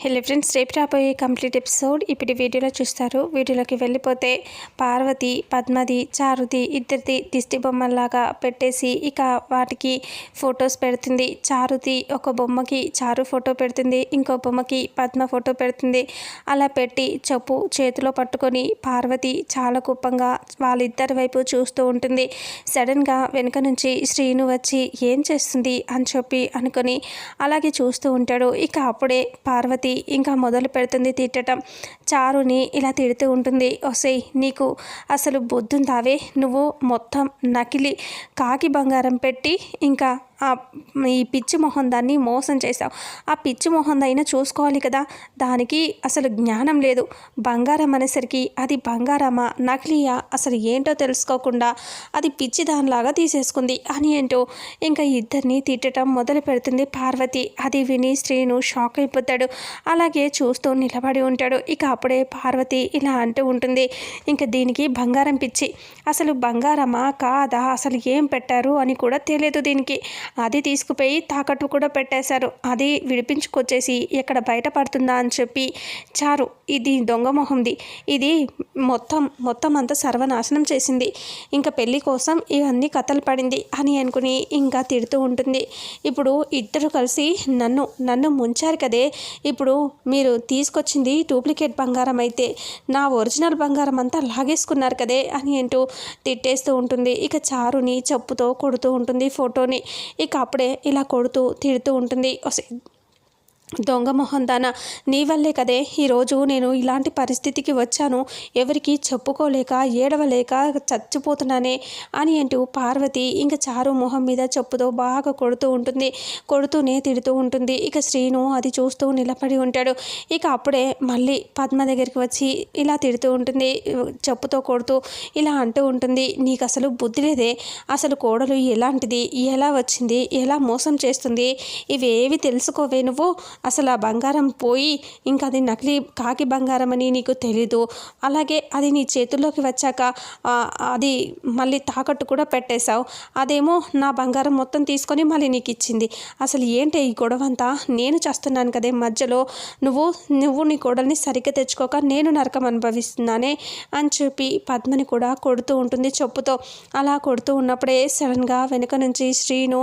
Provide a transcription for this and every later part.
Hello friends రేపు రాబోయే complete episode ఇప్పుడు వీడియోలో చూస్తారు. వీడియోలోకి వెళ్ళిపోతే పార్వతి పద్మది చారుది ఇద్దరిది దిష్టి బొమ్మల్లాగా పెట్టేసి ఇక వాటికి ఫొటోస్ పెడుతుంది. చారుది ఒక బొమ్మకి చారు ఫోటో పెడుతుంది. ఇంకో బొమ్మకి పద్మ ఫోటో పెడుతుంది. అలా పెట్టి చెప్పు చేతిలో పట్టుకొని పార్వతి చాలా కుప్పంగా వాళ్ళిద్దరి వైపు చూస్తూ ఉంటుంది. సడన్గా వెనుక నుంచి శ్రీను వచ్చి ఏం చేస్తుంది? అని చెప్పి అనుకొని అలాగే చూస్తూ ఉంటాడు. ఇక అప్పుడే పార్వతి ఇంకా మొదలు పెడుతుంది తిట్టడం చారుని ఇలా తిడుతూ ఉంటుంది. ఒసే నీకు అసలు బొద్దుందావే నువ్వు మొత్తం నకిలీ కాకి బంగారం పెట్టి ఇంకా ఈ పిచ్చి మొహం దాన్ని మోసం చేశావు. ఆ పిచ్చి మొహం అయినా చూసుకోవాలి కదా. దానికి అసలు జ్ఞానం లేదు. బంగారం అనేసరికి అది బంగారమా? నకిలీయా? అసలు ఏంటో తెలుసుకోకుండా అది పిచ్చి దానిలాగా తీసేసుకుంది. అని ఏంటో ఇంకా ఇద్దరిని తిట్టడం మొదలు పెడుతుంది పార్వతి. అది విని శ్రీను షాక్ అయిపోతాడు. అలాగే చూస్తూ నిలబడి ఉంటాడు. ఇక అప్పుడే పార్వతి ఇలా అంటూ ఉంటుంది. ఇంకా దీనికి బంగారం పిచ్చి. అసలు బంగారమా? కాదా? అసలు ఏం పెట్టారు? అని కూడా తెలియదు దీనికి. అది తీసుకుపోయి తాకట్టు కూడా పెట్టేశారు. అది విడిపించుకొచ్చేసి ఎక్కడ బయటపడుతుందా అని చెప్పి చారు ఇది దొంగ మొహంది. ఇది మొత్తం మొత్తం అంతా సర్వనాశనం చేసింది. ఇంకా పెళ్ళి కోసం ఇవన్నీ కథలు పడింది అని అనుకుని ఇంకా తిడుతూ ఉంటుంది. ఇప్పుడు ఇద్దరు కలిసి నన్ను నన్ను ముంచారు కదే. ఇప్పుడు మీరు తీసుకొచ్చింది డూప్లికేట్ బంగారం అయితే నా ఒరిజినల్ బంగారం అంతా లాగేసుకున్నారు కదే అని అంటూ తిట్టేస్తూ ఉంటుంది. ఇక చారుని చెప్పుతో కొడుతూ ఉంటుంది ఫోటోని. ఇక అప్పుడే ఇలా కొడుతూ తిడుతూ ఉంటుంది. దొంగ మొహం దాన నీ వల్లే కదే. ఈరోజు నేను ఇలాంటి పరిస్థితికి వచ్చాను. ఎవరికి చెప్పుకోలేక ఏడవలేక చచ్చిపోతున్నానే అని అంటూ పార్వతి ఇంకా చారు మొహం మీద చెప్పుతో బాగా కొడుతూ ఉంటుంది. కొడుతూనే తిడుతూ ఉంటుంది. ఇక శ్రీను అది చూస్తూ నిలబడి ఉంటాడు. ఇక అప్పుడే మళ్ళీ పద్మ దగ్గరికి వచ్చి ఇలా తిడుతూ ఉంటుంది. చెప్పుతో కొడుతూ ఇలా అంటూ ఉంటుంది. నీకు అసలు బుద్ధి లేదే. అసలు కోడలు ఎలాంటిది? ఎలా వచ్చింది? ఎలా మోసం చేస్తుంది? ఇవేవి తెలుసుకోవే నువ్వు? అసలు ఆ బంగారం పోయి ఇంకా అది నకిలీ కాకి బంగారం అని నీకు తెలీదు. అలాగే అది నీ చేతుల్లోకి వచ్చాక అది మళ్ళీ తాకట్టు కూడా పెట్టేశావు. అదేమో నా బంగారం మొత్తం తీసుకొని మళ్ళీ నీకు ఇచ్చింది. అసలు ఏంటి ఈ గొడవ అంతా నేను చేస్తున్నాను కదే మధ్యలో. నువ్వు నువ్వు నీ కోడల్ని సరిగ్గా తెచ్చుకోక నేను నరకం అనుభవిస్తున్నానే అని చెప్పి పద్మని కూడా కొడుతూ ఉంటుంది చెప్పుతో. అలా కొడుతూ ఉన్నప్పుడే సడన్గా వెనుక నుంచి శ్రీను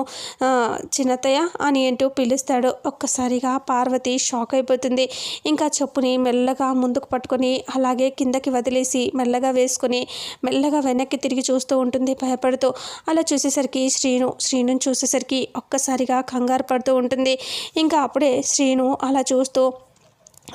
చిన్నతయ్య అని ఏంటో పిలుస్తాడు. ఒక్కసారిగా పార్వతి షాక్ అయిపోతుంది. ఇంకా చెప్పుని మెల్లగా ముందుకు పట్టుకొని అలాగే కిందకి వదిలేసి మెల్లగా వేసుకొని మెల్లగా వెనక్కి తిరిగి చూస్తూ ఉంటుంది భయపడుతూ. అలా చూసేసరికి శ్రీను శ్రీను చూసేసరికి ఒక్కసారిగా కంగారు పడుతూ ఉంటుంది. ఇంకా అప్పుడే శ్రీను అలా చూస్తూ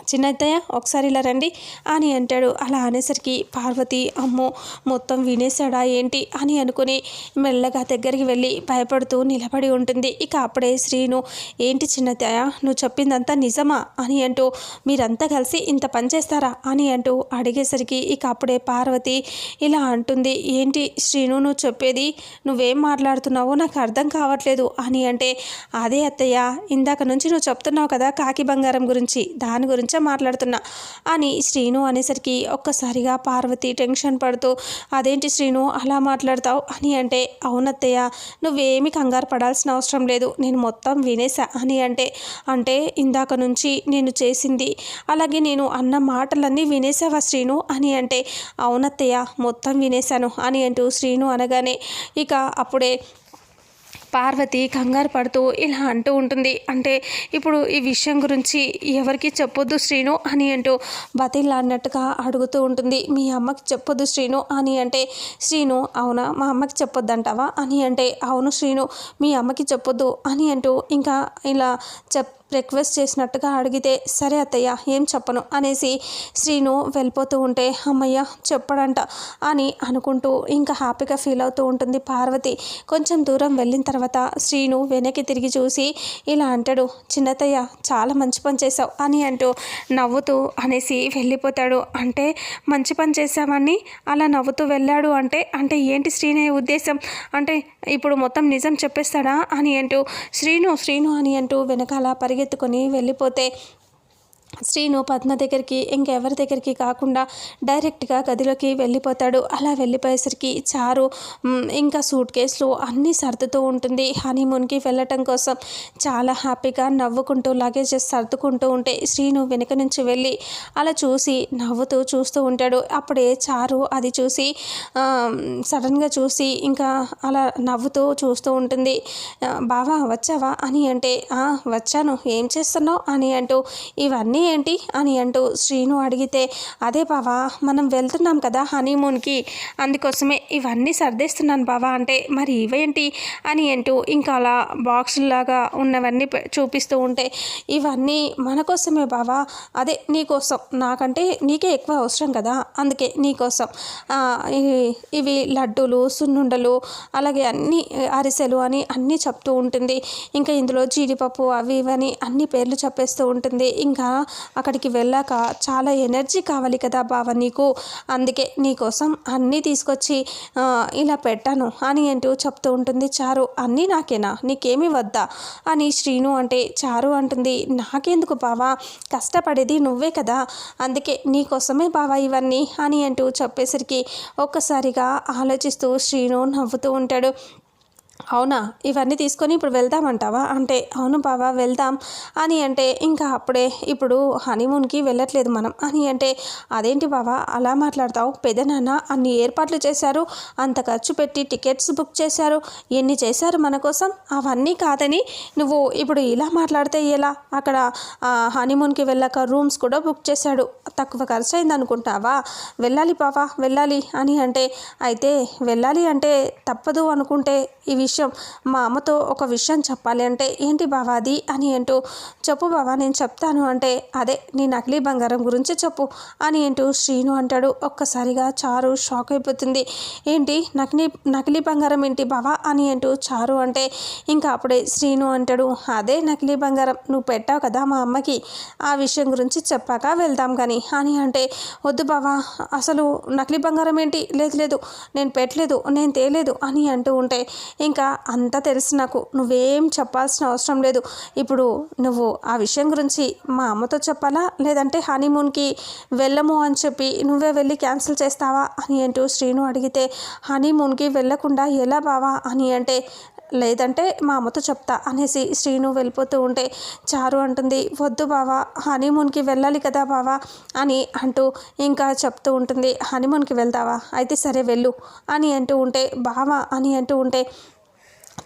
చిన్నత్తయ్య ఒకసారి ఇలా రండి. అని అంటాడు. అలా అనేసరికి పార్వతి అమ్మో మొత్తం వినేశాడా ఏంటి అని అనుకుని మెల్లగా దగ్గరికి వెళ్ళి భయపడుతూ నిలబడి ఉంటుంది. ఇక అప్పుడే శ్రీను ఏంటి చిన్నత్తయ్య నువ్వు చెప్పిందంతా నిజమా? అని అంటూ మీరంతా కలిసి ఇంత పని చేస్తారా? అని అంటూ అడిగేసరికి ఇక అప్పుడే పార్వతి ఇలా అంటుంది. ఏంటి శ్రీను నువ్వు చెప్పేది నువ్వేం మాట్లాడుతున్నావో నాకు అర్థం కావట్లేదు. అని అంటే అదే అత్తయ్య ఇందాక నుంచి నువ్వు చెప్తున్నావు కదా కాకి బంగారం గురించి దాని గురించి గురించే మాట్లాడుతున్నా. అని శ్రీను అనేసరికి ఒక్కసారిగా పార్వతి టెన్షన్ పడుతూ అదేంటి శ్రీను అలా మాట్లాడతావు? అని అంటే అవునత్తయ్య నువ్వేమి కంగారు పడాల్సిన అవసరం లేదు. నేను మొత్తం వినేసా. అని అంటే అంటే ఇందాక నుంచి నేను చేసింది అలాగే నేను అన్న మాటలన్నీ వినేసావా శ్రీను? అని అంటే అవునత్తయ్య మొత్తం వినేశాను. అని అంటూ శ్రీను అనగానే ఇక అప్పుడే పార్వతి కంగారు పడుతూ ఇలా అంటూ ఉంటుంది. అంటే ఇప్పుడు ఈ విషయం గురించి ఎవరికి చెప్పొద్దు శ్రీను అని అంటూ బతిలాడినట్టుగా అడుగుతూ ఉంటుంది. మీ అమ్మకి చెప్పొద్దు శ్రీను అని అంటే శ్రీను అవునా? మా అమ్మకి చెప్పొద్దంటావా? అని అంటే అవును శ్రీను మీ అమ్మకి చెప్పొద్దు అని అంటూ ఇంకా ఇలా చెప్ రిక్వెస్ట్ చేసినట్టుగా అడిగితే సరే అత్తయ్య ఏం చెప్పను అనేసి శ్రీను వెళ్ళిపోతూ ఉంటే అమ్మయ్య చెప్పడంట అని అనుకుంటూ ఇంకా హ్యాపీగా ఫీల్ అవుతూ ఉంటుంది పార్వతి. కొంచెం దూరం వెళ్ళిన తర్వాత శ్రీను వెనక్కి తిరిగి చూసి ఇలా అంటాడు చిన్నతయ్య చాలా మంచి పని చేసావు అని అంటూ నవ్వుతూ అనేసి వెళ్ళిపోతాడు. అంటే మంచి పని చేశామని అలా నవ్వుతూ వెళ్ళాడు అంటే అంటే ఏంటి శ్రీనయ్య ఉద్దేశం? అంటే ఇప్పుడు మొత్తం నిజం చెప్పేస్తాడా? అని అంటూ శ్రీను శ్రీను అని అంటూ వెనకాల పరిగె పరిగెత్తుకొని వెళ్ళిపోతే శ్రీను పద్మ దగ్గరికి ఇంకెవరి దగ్గరికి కాకుండా డైరెక్ట్గా గదిలోకి వెళ్ళిపోతాడు. అలా వెళ్ళిపోయేసరికి చారు ఇంకా సూట్ కేసులు అన్నీ సర్దుతూ ఉంటుంది. హనీమూన్కి వెళ్ళటం కోసం చాలా హ్యాపీగా నవ్వుకుంటూ లగేజెస్ సర్దుకుంటూ ఉంటే శ్రీను వెనుక నుంచి వెళ్ళి అలా చూసి నవ్వుతూ చూస్తూ ఉంటాడు. అప్పుడే చారు అది చూసి సడన్గా చూసి ఇంకా అలా నవ్వుతూ చూస్తూ ఉంటుంది. బావా వచ్చావా? అని అంటే వచ్చాను. ఏం చేస్తున్నావు? అని అంటూ ఇవన్నీ ఏంటి? అని అంటూ శ్రీను అడిగితే అదే బావా మనం వెళ్తున్నాం కదా హనీమూన్కి. అందుకోసమే ఇవన్నీ సర్దేస్తున్నాను బావా అంటే మరి ఇవేంటి? అని అంటూ ఇంకా అలా బాక్సులాగా ఉన్నవన్నీ చూపిస్తూ ఉంటే ఇవన్నీ మన కోసమే బావా. అదే నీకోసం నాకంటే నీకే ఎక్కువ అవసరం కదా. అందుకే నీకోసం ఇవి- ఇవి లడ్డూలు సున్నుండలు అలాగే అన్ని అరిసెలు అని అన్నీ చెప్తూ ఉంటుంది. ఇంకా ఇందులో జీడిపప్పు అవి ఇవని అన్ని పేర్లు చెప్పేస్తూ ఉంటుంది. ఇంకా అక్కడికి వెళ్ళాక చాలా ఎనర్జీ కావాలి కదా బావ నీకు. అందుకే నీకోసం అన్నీ తీసుకొచ్చి ఇలా పెట్టాను అని అంటూ చెప్తూ ఉంటుంది. చారు అన్నీ నాకేనా? నీకేమి వద్దా? అని శ్రీను అంటే చారు అంటుంది నాకెందుకు బావా? కష్టపడేది నువ్వే కదా. అందుకే నీకోసమే బావా ఇవన్నీ అని అంటూ చెప్పేసరికి ఒక్కసారిగా ఆలోచిస్తూ శ్రీను నవ్వుతూ ఉంటాడు. అవునా? ఇవన్నీ తీసుకొని ఇప్పుడు వెళ్దామంటావా? అంటే అవును బావా వెళ్దాం. అని అంటే ఇంకా అప్పుడే ఇప్పుడు హనీమూన్కి వెళ్ళట్లేదు మనం. అని అంటే అదేంటి బావా అలా మాట్లాడతావు? పెదనాన్న అన్ని ఏర్పాట్లు చేశారు. అంత ఖర్చు పెట్టి టికెట్స్ బుక్ చేశారు. ఎన్ని చేశారు మన కోసం? అవన్నీ కాదని నువ్వు ఇప్పుడు ఇలా మాట్లాడితే ఎలా? అక్కడ హనీమూన్కి వెళ్ళాక రూమ్స్ కూడా బుక్ చేశాడు. తక్కువ ఖర్చు అయింది అనుకుంటావా? వెళ్ళాలి బావా వెళ్ళాలి. అని అంటే అయితే వెళ్ళాలి అంటే తప్పదు అనుకుంటే ఈ విషయం విషయం. మా అమ్మతో ఒక విషయం చెప్పాలి అంటే ఏంటి బావా అది అని అంటూ చెప్పు బావా నేను చెప్తాను అంటే అదే నీ నకిలీ బంగారం గురించి చెప్పు అని అంటూ శ్రీను అంటాడు. ఒక్కసారిగా చారు షాక్ అయిపోతుంది. ఏంటి? నకిలీ నకిలీ బంగారం ఏంటి బావా? అని అంటూ చారు అంటే ఇంకా అప్పుడే శ్రీను అంటాడు అదే నకిలీ బంగారం నువ్వు పెట్టావు కదా మా అమ్మకి. ఆ విషయం గురించి చెప్పాక వెళ్దాం కానీ అని అంటే వద్దు బావా అసలు నకిలీ బంగారం ఏంటి? లేదు లేదు నేను పెట్టలేదు నేను తేలేదు అని అంటూ ఉంటే ఇంకా అంతా తెలుసు నాకు. నువ్వేం చెప్పాల్సిన అవసరం లేదు. ఇప్పుడు నువ్వు ఆ విషయం గురించి మా అమ్మతో చెప్పాలా? లేదంటే హనీమూన్కి వెళ్ళము అని చెప్పి నువ్వే వెళ్ళి క్యాన్సిల్ చేస్తావా అని అంటూ శ్రీను అడిగితే హనీమూన్కి వెళ్ళకుండా ఎలా బావా అని అంటే లేదంటే మా అమ్మతో చెప్తా అనేసి శ్రీను వెళ్ళిపోతూ ఉంటే చారు అంటుంది వద్దు బావా హనీమూన్కి వెళ్ళాలి కదా బావా అని అంటూ ఇంకా చెప్తూ ఉంటుంది హనీమూన్కి వెళ్తావా? అయితే సరే వెళ్ళు అని అంటూ ఉంటే బావా అని అంటూ ఉంటే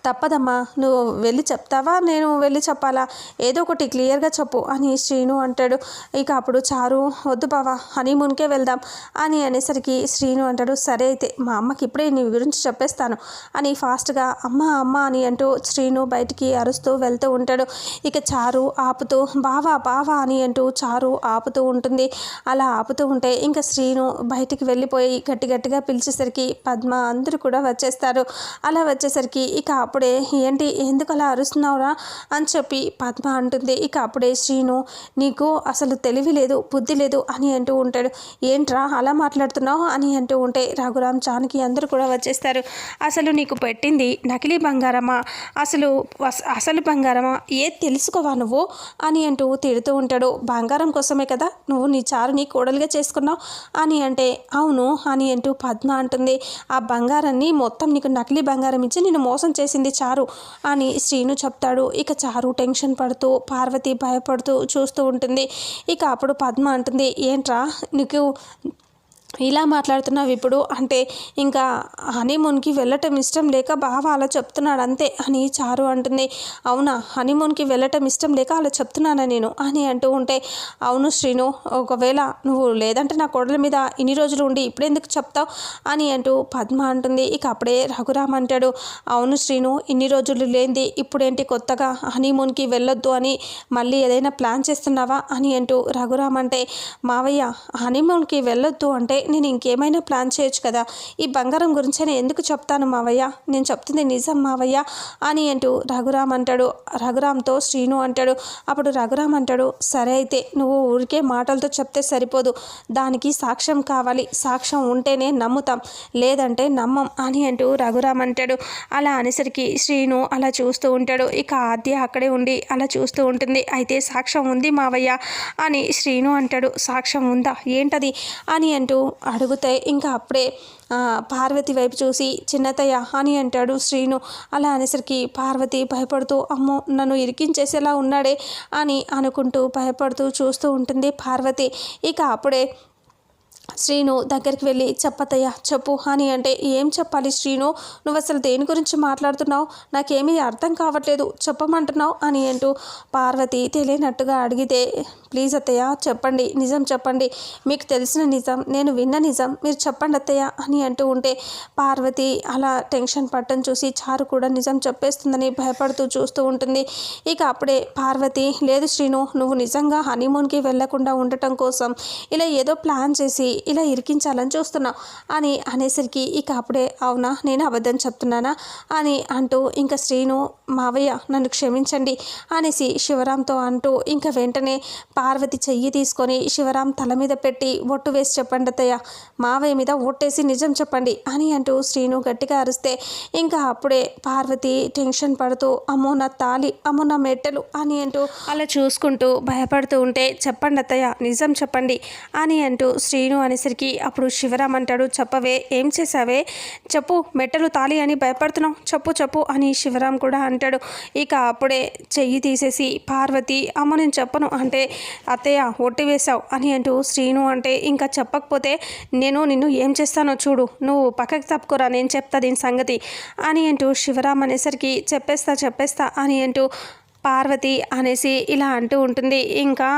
తప్పదమ్మా నువ్వు వెళ్ళి చెప్తావా? నేను వెళ్ళి చెప్పాలా? ఏదో ఒకటి క్లియర్గా చెప్పు అని శ్రీను అంటాడు. ఇక అప్పుడు చారు వద్దు బావా హనీమూన్కే వెళ్దాం అని అనేసరికి శ్రీను అంటాడు. సరే అయితే మా అమ్మకి ఇప్పుడే నీ గురించి చెప్పేస్తాను అని ఫాస్ట్గా అమ్మ అమ్మ అని అంటూ శ్రీను బయటికి అరుస్తూ వెళ్తూ ఉంటాడు. ఇక చారు ఆపుతూ బావా బావా అని అంటూ చారు ఆపుతూ ఉంటుంది. అలా ఆపుతూ ఉంటే ఇంకా శ్రీను బయటికి వెళ్ళిపోయి గట్టి గట్టిగా పిలిచేసరికి పద్మ అందరూ కూడా వచ్చేస్తారు. అలా వచ్చేసరికి ఇక అప్పుడు అప్పుడే ఏంటి ఎందుకు అలా అరుస్తున్నావురా? అని చెప్పి పద్మ అంటుంది. ఇక అప్పుడే శ్రీను నీకు అసలు తెలివి లేదు బుద్ధి లేదు అని అంటూ ఉంటాడు. ఏంట్రా అలా మాట్లాడుతున్నావు? అని అంటూ ఉంటే రఘురామ్ జానకి అందరూ కూడా వచ్చేస్తారు. అసలు నీకు పెట్టింది నకిలీ బంగారమా? అసలు అస- అసలు బంగారమా? ఏ తెలుసుకోవా నువ్వు? అని అంటూ తిడుతూ ఉంటాడు. బంగారం కోసమే కదా నువ్వు నీ చారుని కోడలుగా చేసుకున్నావు? అని అంటే అవును అని అంటూ పద్మ అంటుంది. ఆ బంగారాన్ని మొత్తం నీకు నకిలీ బంగారం ఇచ్చి నేను మోసం చేసింది చారు అని శ్రీను చెప్తాడు. ఇక చారు టెన్షన్ పడుతూ పార్వతి భయపడుతూ చూస్తూ ఉంటుంది. ఇక అప్పుడు పద్మ అంటుంది ఏంట్రా నీకు ఇలా మాట్లాడుతున్నావు ఇప్పుడు. అంటే ఇంకా హనీమూన్కి వెళ్ళటం ఇష్టం లేక బావ అలా చెప్తున్నాడు. అంతే అని చారు అంటుంది. అవునా? హనీమూన్కి వెళ్ళటం ఇష్టం లేక అలా చెప్తున్నానా నేను? అని అంటూ ఉంటే అవును శ్రీను ఒకవేళ నువ్వు లేదంటే నా కొడల మీద ఇన్ని రోజులు ఉండి ఇప్పుడెందుకు చెప్తావు? అని అంటూ పద్మ అంటుంది. ఇక అప్పుడే రఘురామ్ అంటాడు అవును శ్రీను ఇన్ని రోజులు లేనిది ఇప్పుడేంటి కొత్తగా హనీమూన్కి వెళ్ళొద్దు అని మళ్ళీ ఏదైనా ప్లాన్ చేస్తున్నావా? అని అంటూ రఘురామ్ అంటే మావయ్య హనీమూన్కి వెళ్ళొద్దు అంటే ఉంటే నేను ఇంకేమైనా ప్లాన్ చేయొచ్చు కదా. ఈ బంగారం గురించి నేను ఎందుకు చెప్తాను మావయ్య? నేను చెప్తుంది నిజం మావయ్య అని అంటూ రఘురామ్ అంటాడు. రఘురామ్తో శ్రీను అంటాడు. అప్పుడు రఘురామ్ అంటాడు సరే అయితే నువ్వు ఊరికే మాటలతో చెప్తే సరిపోదు. దానికి సాక్ష్యం కావాలి. సాక్ష్యం ఉంటేనే నమ్ముతాం. లేదంటే నమ్మం అని అంటూ రఘురామ్ అంటాడు. అలా అనేసరికి శ్రీను అలా చూస్తూ ఉంటాడు. ఇక ఆద్య అక్కడే ఉండి అలా చూస్తూ ఉంటుంది. అయితే సాక్ష్యం ఉంది మావయ్య అని శ్రీను అంటాడు. సాక్ష్యం ఉందా? ఏంటది? అని అంటూ అడిగితే ఇంకా అప్పుడే పార్వతి వైపు చూసి చిన్నతయ్య అని అంటాడు శ్రీను. అలా అనేసరికి పార్వతి భయపడుతూ అమ్మో నన్ను ఇరికించేసేలా ఉన్నాడే అని అనుకుంటూ భయపడుతూ చూస్తూ ఉంటుంది పార్వతి. ఇక అప్పుడే శ్రీను దగ్గరికి వెళ్ళి చెప్పతయ్యా చెప్పు. అని అంటే ఏం చెప్పాలి శ్రీను? నువ్వు అసలు దేని గురించి మాట్లాడుతున్నావు? నాకేమీ అర్థం కావట్లేదు. చెప్పమంటున్నావు? అని అంటూ పార్వతి తెలియనట్టుగా అడిగితే ప్లీజ్ అత్తయ్య చెప్పండి. నిజం చెప్పండి. మీకు తెలిసిన నిజం. నేను విన్న నిజం. మీరు చెప్పండి అత్తయ్య. అని అంటూ ఉంటే పార్వతి అలా టెన్షన్ పట్టని చూసి చారు కూడా నిజం చెప్పేస్తుందని భయపడుతూ చూస్తూ ఉంటుంది. ఇక అప్పుడే పార్వతి లేదు శ్రీను నువ్వు నిజంగా హనీమూన్కి వెళ్ళకుండా ఉండటం కోసం ఇలా ఏదో ప్లాన్ చేసి ఇలా ఇరికించాలని చూస్తున్నావు అని అనేసరికి ఇక అప్పుడే అవునా నేను అబద్ధం చెప్తున్నానా? అని అంటూ ఇంకా శ్రీను మావయ్య నన్ను క్షమించండి అనేసి శివరాంతో అంటూ ఇంకా వెంటనే పార్వతి చెయ్యి తీసుకొని శివరాం తల మీద పెట్టి ఒట్టు వేసి చెప్పండి అత్తయ్య. మావయ్య మీద ఒట్టేసి నిజం చెప్పండి అని అంటూ శ్రీను గట్టిగా అరిస్తే ఇంకా అప్పుడే పార్వతి టెన్షన్ పడుతూ అమ్మో నా తాలి అమ్మో నా మెట్టెలు అని అంటూ అలా చూసుకుంటూ భయపడుతూ ఉంటే చెప్పండి అత్తయ్య నిజం చెప్పండి అని అంటూ శ్రీను అనేసరికి అప్పుడు శివరామ్ అంటాడు చెప్పవే ఏం చేసావే చెప్పు మెట్టలు తాలి అని భయపడుతున్నావు. చెప్పు చెప్పు అని శివరామ్ కూడా అంటాడు. ఇక అప్పుడే చెయ్యి తీసేసి పార్వతి అమ్మ నేను చెప్పను అంటే అత్తయ్య ఒట్టి వేశావు అని అంటూ శ్రీను అంటే ఇంకా చెప్పకపోతే నేను నిన్ను ఏం చేస్తానో చూడు. నువ్వు పక్కకి తప్పుకోరా నేను చెప్తా దీని సంగతి అని అంటూ శివరామ్ అనేసరికి చెప్పేస్తా చెప్పేస్తా అని అంటూ పార్వతి అనేసి ఇలా అంటూ ఉంటుంది. ఇంకా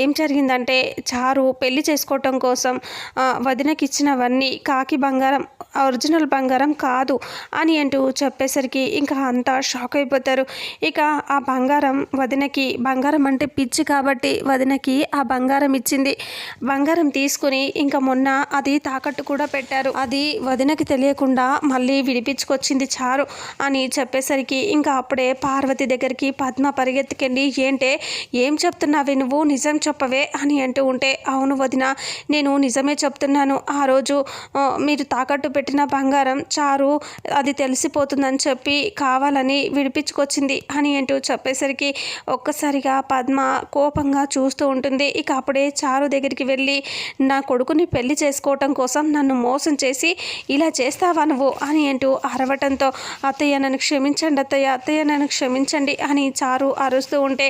ఏం జరిగిందంటే చారు పెళ్ళి చేసుకోవటం కోసం వదినకి ఇచ్చినవన్నీ కాకి బంగారం ఒరిజినల్ బంగారం కాదు అని అంటూ చెప్పేసరికి ఇంకా అంతా షాక్ అయిపోతారు. ఇక ఆ బంగారం వదినకి బంగారం అంటే పిచ్చి కాబట్టి వదినకి ఆ బంగారం ఇచ్చింది. బంగారం తీసుకుని ఇంకా మొన్న అది తాకట్టు కూడా పెట్టారు. అది వదినకి తెలియకుండా మళ్ళీ విడిపించుకొచ్చింది చారు అని చెప్పేసరికి ఇంకా అప్పుడే పార్వతి దగ్గరికి పద్మ పరిగెత్తుకెళ్ళి ఏంటే ఏం చెప్తున్నావే నువ్వు? నిజం చెప్పవే? అని అంటూ ఉంటే అవును వదిన నేను నిజమే చెప్తున్నాను. ఆ రోజు మీరు తాకట్టు పెట్టిన బంగారం చారు అది తెలిసిపోతుందని చెప్పి కావాలని విడిపించుకొచ్చింది అని అంటూ చెప్పేసరికి ఒక్కసారిగా పద్మ కోపంగా చూస్తూ ఉంటుంది. ఇక అప్పుడే చారు దగ్గరికి వెళ్ళి నా కొడుకుని పెళ్ళి చేసుకోవటం కోసం నన్ను మోసం చేసి ఇలా చేస్తావా నువ్వు? అని అంటూ అరవటంతో అత్తయ్య నన్ను క్షమించండి అత్తయ్య అత్తయ్య నన్ను క్షమించండి అని చారు అరుస్తూ ఉంటే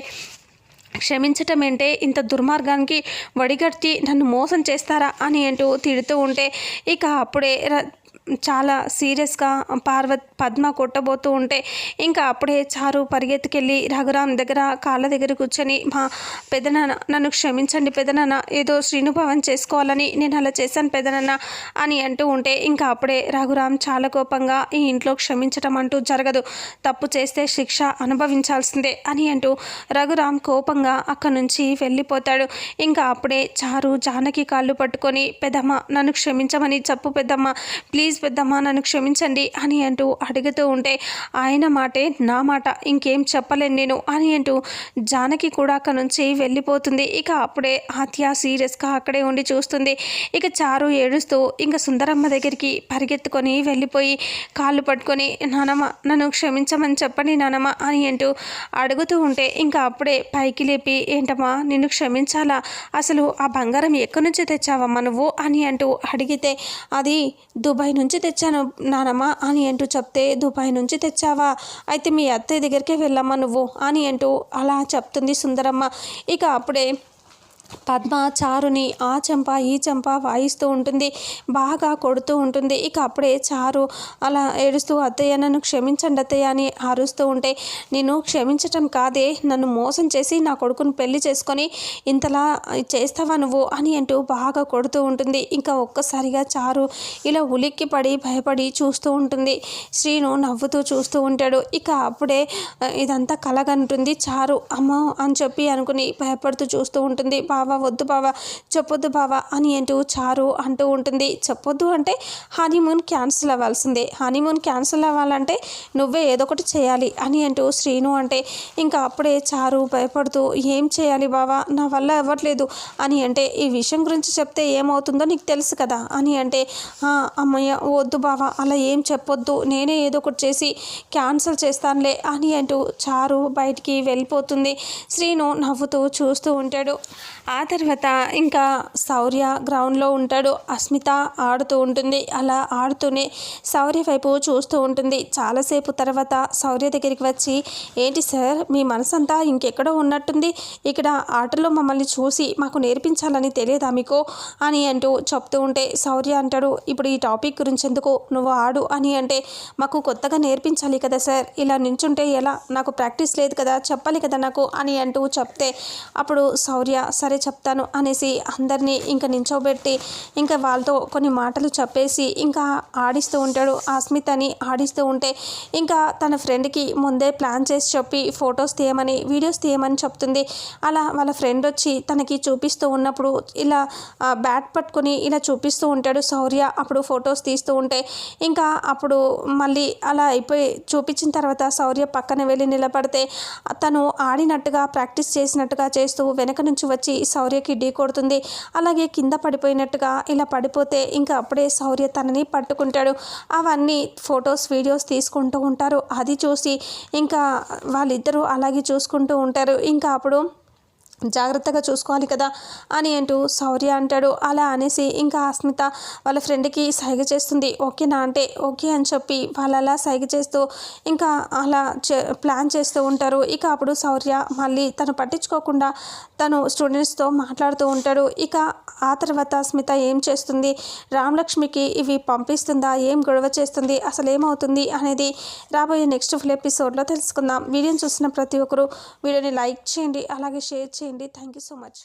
క్షమించటం ఏంటే ఇంత దుర్మార్గానికి వడిగట్టి నన్ను మోసం చేస్తారా? అని అంటూ తిడుతూ ఉంటే ఇక అప్పుడే చాలా సీరియస్గా పార్వత్ పద్మ కొట్టబోతూ ఉంటే ఇంకా అప్పుడే చారు పరిగెత్తుకెళ్ళి రఘురామ్ దగ్గర కాళ్ళ దగ్గర కూర్చొని మా పెదనాన్న నన్ను క్షమించండి పెదనాన్న ఏదో శ్రీనుభవన్ చేసుకోవాలని నేను అలా చేశాను పెదనాన్న అని అంటూ ఉంటే ఇంకా అప్పుడే రఘురామ్ చాలా కోపంగా ఈ ఇంట్లో క్షమించటం అంటూ జరగదు తప్పు చేస్తే శిక్ష అనుభవించాల్సిందే అని అంటూ రఘురామ్ కోపంగా అక్కడి నుంచి వెళ్ళిపోతాడు. ఇంకా అప్పుడే చారు జానకి కాళ్ళు పట్టుకొని పెదమ్మ నన్ను క్షమించమని చెప్పు పెద్దమ్మ ప్లీజ్ ప్లీజ్ పెద్దమ్మా నన్ను క్షమించండి అని అంటూ అడుగుతూ ఉంటే ఆయన మాటే నా మాట ఇంకేం చెప్పలేను నేను అని అంటూ జానకి కూడా అక్కడ నుంచి వెళ్ళిపోతుంది. ఇక అప్పుడే ఆత్య సీరియస్గా అక్కడే ఉండి చూస్తుంది. ఇక చారు ఏడుస్తూ ఇంకా సుందరమ్మ దగ్గరికి పరిగెత్తుకొని వెళ్ళిపోయి కాళ్ళు పట్టుకొని నానమ్మ నన్ను క్షమించమని చెప్పండి నానమ్మ అని అంటూ అడుగుతూ ఉంటే ఇంకా అప్పుడే పైకి లేపి ఏంటమ్మా నిన్ను క్షమించాలా? అసలు ఆ బంగారం ఎక్కడి నుంచి తెచ్చావమ్మా నువ్వు? అని అంటూ అడిగితే అది దుబాయ్ నుంచి తెచ్చాను నానమ్మ అని అంటూ చెప్తే దుబాయ్ నుంచి తెచ్చావా? అయితే మీ అత్తయ్య దగ్గరికి వెళ్ళమ్మా నువ్వు అని అంటూ అలా చెప్తుంది సుందరమ్మ. ఇక అప్పుడే పద్మ చారుని ఆ చెంప ఈ చెంప వాయిస్తూ ఉంటుంది బాగా కొడుతూ ఉంటుంది. ఇక అప్పుడే చారు అలా ఏడుస్తూ అత్తయ్య నన్ను క్షమించండి అత్తయ్య అని అరుస్తూ ఉంటే నేను క్షమించటం కాదే నన్ను మోసం చేసి నా కొడుకుని పెళ్ళి చేసుకొని ఇంతలా చేస్తావా నువ్వు అని అంటూ బాగా కొడుతూ ఉంటుంది. ఇంకా ఒక్కసారిగా చారు ఇలా ఉలిక్కి పడి భయపడి చూస్తూ ఉంటుంది. శ్రీను నవ్వుతూ చూస్తూ ఉంటాడు. ఇక అప్పుడే ఇదంతా కలగంటుంది చారు అమ్మ అని చెప్పి అనుకుని భయపడుతూ చూస్తూ ఉంటుంది. బా బావా వద్దు బావా చెప్పొద్దు బావా అని అంటూ చారు అంటూ ఉంటుంది. చెప్పొద్దు అంటే హనీమూన్ క్యాన్సిల్ అవ్వాల్సిందే. హనీమూన్ క్యాన్సిల్ అవ్వాలంటే నువ్వే ఏదో ఒకటి చేయాలి అని అంటూ శ్రీను అంటే ఇంకా అప్పుడే చారు భయపడుతూ ఏం చేయాలి బావా? నా వల్ల అవ్వట్లేదు. అని అంటే ఈ విషయం గురించి చెప్తే ఏమవుతుందో నీకు తెలుసు కదా. అని అంటే అమ్మయ్య వద్దు బావా అలా ఏం చెప్పొద్దు. నేనే ఏదో ఒకటి చేసి క్యాన్సిల్ చేస్తానులే. అని అంటూ చారు బయటికి వెళ్ళిపోతుంది. శ్రీను నవ్వుతూ చూస్తూ ఉంటాడు. ఆ తర్వాత ఇంకా శౌర్య గ్రౌండ్లో ఉంటాడు. అస్మిత ఆడుతూ ఉంటుంది. అలా ఆడుతూనే శౌర్య వైపు చూస్తూ ఉంటుంది. చాలాసేపు తర్వాత శౌర్య దగ్గరికి వచ్చి ఏంటి సార్ మీ మనసంతా ఇంకెక్కడో ఉన్నట్టుంది. ఇక్కడ ఆటలో మమ్మల్ని చూసి మాకు నేర్పించాలని తెలియదా మీకు? అని అంటూ చెప్తూ ఉంటే శౌర్య అంటాడు ఇప్పుడు ఈ టాపిక్ గురించి ఎందుకు నువ్వు ఆడు అని అంటే మాకు కొత్తగా నేర్పించాలి కదా సార్. ఇలా నించుంటే ఎలా? నాకు ప్రాక్టీస్ లేదు కదా. చెప్పాలి కదా నాకు అని అంటూ చెప్తే అప్పుడు శౌర్య సరే చెప్తాను అనేసి అందరినీ ఇంకా నించోబెట్టి ఇంకా వాళ్ళతో కొన్ని మాటలు చెప్పేసి ఇంకా ఆడిస్తూ ఉంటాడు. అస్మితని ఆడిస్తూ ఉంటే ఇంకా తన ఫ్రెండ్కి ముందే ప్లాన్ చేసి చెప్పి ఫొటోస్ తీయమని వీడియోస్ తీయమని చెప్తుంది. అలా వాళ్ళ ఫ్రెండ్ వచ్చి తనకి చూపిస్తూ ఉన్నప్పుడు ఇలా బ్యాట్ పట్టుకొని ఇలా చూపిస్తూ ఉంటాడు శౌర్య. అప్పుడు ఫొటోస్ తీస్తూ ఉంటే ఇంకా అప్పుడు మళ్ళీ అలా అయిపోయి చూపించిన తర్వాత శౌర్య పక్కన వెళ్ళి నిలబడితే తను ఆడినట్టుగా ప్రాక్టీస్ చేసినట్టుగా చేస్తూ వెనక నుంచి వచ్చి శౌర్యకి ఢీ కొడుతుంది. అలాగే కింద పడిపోయినట్టుగా ఇలా పడిపోతే ఇంకా అప్పుడే శౌర్య తనని పట్టుకుంటాడు. అవన్నీ ఫొటోస్ వీడియోస్ తీసుకుంటూ ఉంటారు. అది చూసి ఇంకా వాళ్ళిద్దరూ అలాగే చూసుకుంటూ ఉంటారు. ఇంకా అప్పుడు జాగ్రత్తగా చూసుకోవాలి కదా అని అంటూ శౌర్య అంటాడు. అలా అనేసి ఇంకా అస్మిత వాళ్ళ ఫ్రెండ్కి సైగ చేస్తుంది. ఓకేనా అంటే ఓకే అని చెప్పి వాళ్ళు అలా సైగ చేస్తూ ఇంకా అలా ప్లాన్ చేస్తూ ఉంటారు. ఇక అప్పుడు శౌర్య మళ్ళీ తను పట్టించుకోకుండా తను స్టూడెంట్స్తో మాట్లాడుతూ ఉంటాడు. ఇక ఆ తర్వాత అస్మిత ఏం చేస్తుంది? రామలక్ష్మికి ఇవి పంపిస్తుందా? ఏం గొడవ చేస్తుంది? అసలు ఏమవుతుంది? అనేది రాబోయే నెక్స్ట్ ఫుల్ ఎపిసోడ్లో తెలుసుకుందాం. వీడియోని చూసిన ప్రతి ఒక్కరు వీడియోని లైక్ చేయండి. అలాగే షేర్ చేయండి. చేయండి థ్యాంక్ యూ సో మచ్